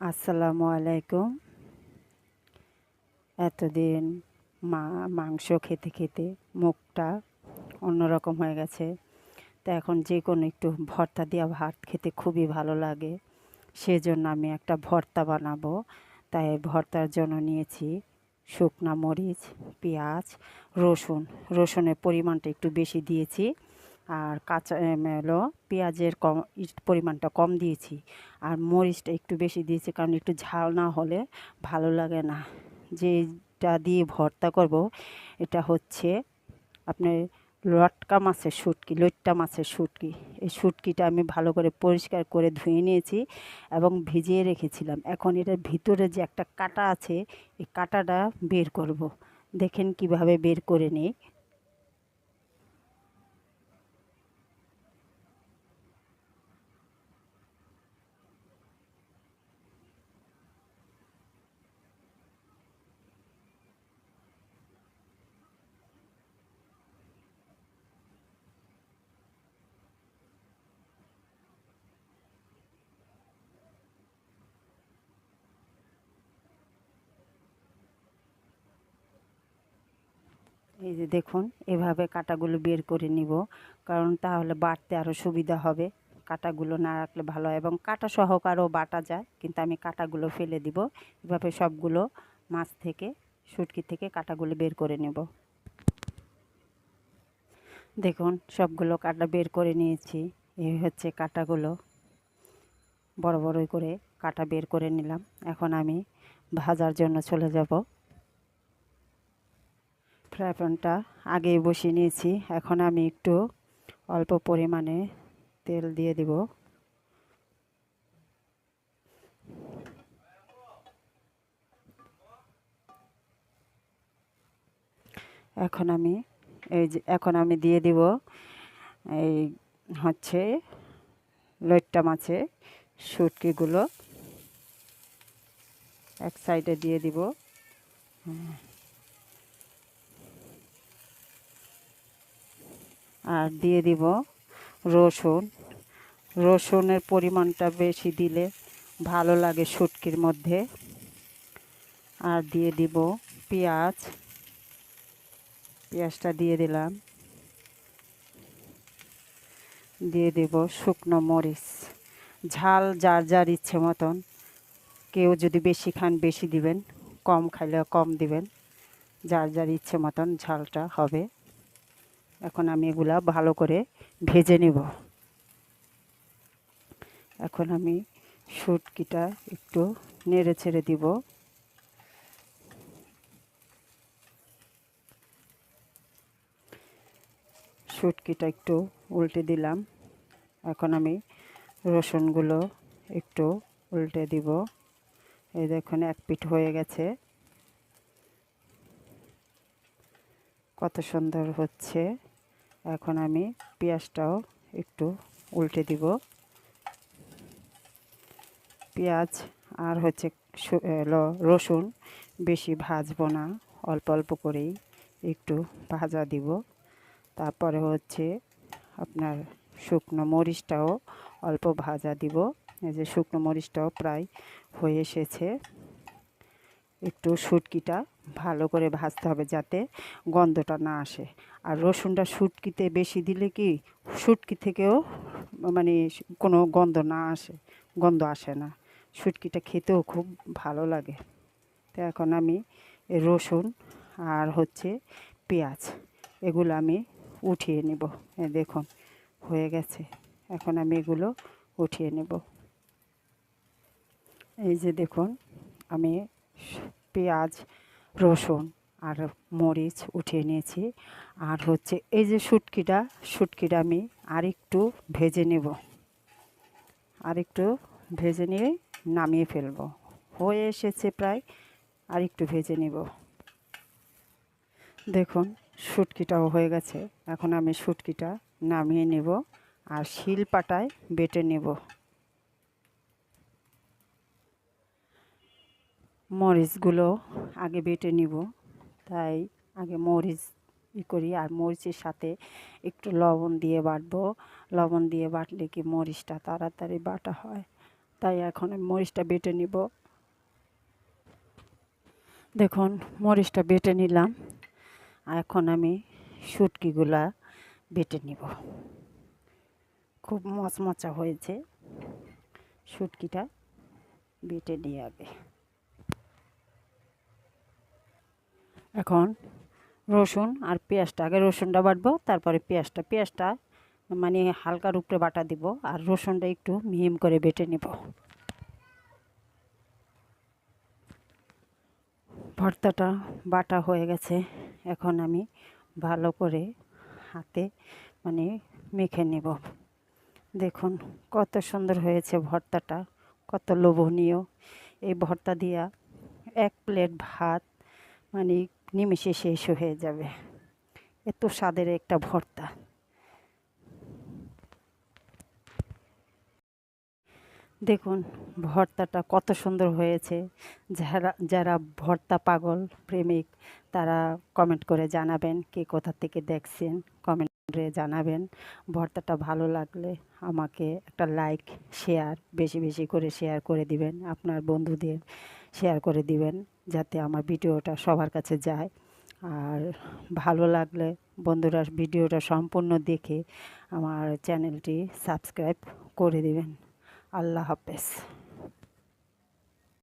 আসসালামু আলাইকুম। এতদিন মা, মাংস খেতে খেতে মুখটা অন্যরকম হয়ে গেছে। তো এখন যে কোনো একটু ভর্তা দেওয়া ভাত খেতে খুবই ভালো লাগে। সেজন্য আমি একটা ভর্তা বানাবো। তাই ভর্তার জন্য নিয়েছি শুকনা মরিচ, পেঁয়াজ, রসুন। রসুনের পরিমাণটা একটু বেশি দিয়েছি। আর কাঁচা হলো পেঁয়াজের কম পরিমাণটা কম দিয়েছি। আর মরিচটা একটু বেশি দিয়েছি কারণ একটু ঝাল না হলে ভালো লাগে না। যেটা দিয়ে ভর্তা করব, এটা হচ্ছে আপনার লটকা মাছের শুটকি, লইট্টা মাছের শুটকি। এই শুটকিটা আমি ভালো করে পরিষ্কার করে ধুয়ে নিয়েছি এবং ভিজিয়ে রেখেছিলাম। এখন এটার ভিতরে যে একটা কাটা আছে, এই কাটাটা বের করব। দেখেন কীভাবে বের করে নিই। এই যে দেখুন, এভাবে কাটাগুলো বের করে নিব, কারণ তাহলে বাটতে আরও সুবিধা হবে। কাটাগুলো না রাখলে ভালো হয় এবং কাটা সহকারও বাটা যায়, কিন্তু আমি কাটাগুলো ফেলে দিব। এভাবে সবগুলো মাছ থেকে শুটকি থেকে কাটাগুলো বের করে নেব। দেখুন, সবগুলো কাটা বের করে নিয়েছি। এই হচ্ছে কাটাগুলো। বড় বড় করে কাটা বের করে নিলাম। এখন আমি ভাজার জন্য চলে যাব। ফ্রাই প্যানটা আগে বসিয়ে নিয়েছি। এখন আমি একটু অল্প পরিমাণে তেল দিয়ে দিব। এখন আমি এই যে, এখন আমি দিয়ে দিব এই হচ্ছে লইট্টা মাছে শুটকিগুলো। এক সাইডে দিয়ে দিব। আর দিয়ে দিব রসুন। রসুনের পরিমাণটা বেশি দিলে ভালো লাগে শুটকির মধ্যে। আর দিয়ে দিব পেঁয়াজ। পেঁয়াজটা দিয়ে দিলাম। দিয়ে দেব শুকনো মরিচ। ঝাল যার যার ইচ্ছে মতন। কেউ যদি বেশি খান বেশি দিবেন, কম খাইলে কম দিবেন। যার যার ইচ্ছে মতন ঝালটা হবে। এখন আমি এগুলা ভালো করে ভেজে নেব। এখন আমি শুটকিটা একটু নেড়ে ছেড়ে দিব। শুটকিটা একটু উল্টে দিলাম। এখন আমি রসুনগুলো একটু উল্টে দিব। এই দেখুন, এক পিঠ হয়ে গেছে। কত সুন্দর হচ্ছে। এখন আমি পেঁয়াজটাও একটু উল্টে দিব। পেঁয়াজ আর হচ্ছে রসুন বেশি ভাজবো না, অল্প অল্প করেই একটু ভাজা দিব। তারপরে হচ্ছে আপনার শুকনো মরিচটাও অল্প ভাজা দিব। এই যে শুকনো মরিচটাও প্রায় হয়ে এসেছে। একটু শুটকিটা ভালো করে ভাজতে হবে যাতে গন্ধটা না আসে। আর রসুনটা শুটকিতে বেশি দিলে কি শুটকি থেকেও মানে কোনো গন্ধ না আসে, গন্ধ আসে না। শুটকিটা খেতেও খুব ভালো লাগে। তো এখন আমি রসুন আর হচ্ছে পেঁয়াজ এগুলো আমি উঠিয়ে নেব। দেখুন, হয়ে গেছে। এখন আমি এগুলো উঠিয়ে নেব। এই যে দেখুন, আমি পেঁয়াজ রসুন আর মরিচ উঠিয়ে নিয়েছি। আর হচ্ছে এই যে শুটকিটা শুটকিটা আমি আরেকটু ভেজে নেব। আরেকটু ভেজে নিয়ে নামিয়ে ফেলব। হয়ে এসেছে প্রায়, আরেকটু ভেজে নেব। দেখুন, শুটকিটাও হয়ে গেছে। এখন আমি শুটকিটা নামিয়ে নেব আর শিল পাটায় বেটে নেব। মরিচগুলো আগে বেটে নিব। তাই আগে মরিচ ই করি আর মরিচের সাথে একটু লবণ দিয়ে বাটবো। লবণ দিয়ে বাটলে কি মরিচটা তাড়াতাড়ি বাটা হয়? তাই এখন মরিচটা বেটে নিব। দেখুন, মরিচটা বেটে নিলাম। এখন আমি শুটকিগুলা বেটে নিব। খুব মচমচা হয়েছে শুটকিটা বেটে নিয়ে আগে। এখন রসুন আর পেঁয়াজটা, আগে রসুনটা বাটবো, তারপরে পেঁয়াজটা পেঁয়াজটা মানে হালকার উপরে বাটা দিব আর রসুনটা একটু মিহিম করে বেটে নিব। ভর্তাটা বাটা হয়ে গেছে, এখন আমি ভালো করে হাতে মানে মেখে নেব। দেখুন কত সুন্দর হয়েছে ভর্তাটা, কত লোভনীয়। এই ভর্তা দিয়া এক প্লেট ভাত মানে নিমেষে শেষ হয়ে যাবে। এত স্বাদের একটা ভর্তা। দেখুন, ভর্তাটা কত সুন্দর হয়েছে। যারা যারা ভর্তা পাগল, প্রেমিক, তারা কমেন্ট করে জানাবেন কে কোথা থেকে দেখছেন। কমেন্ট করে জানাবেন। ভর্তাটা ভালো লাগলে আমাকে একটা লাইক শেয়ার বেশি বেশি করে শেয়ার করে দিবেন। আপনার বন্ধুদের শেয়ার করে দিবেন। যাতে আমার ভিডিওটা সবার কাছে যায়। আর ভালো লাগলে বন্ধুরা ভিডিওটা সম্পূর্ণ দেখে আমার চ্যানেলটি সাবস্ক্রাইব করে দেবেন। আল্লাহ হাফেজ।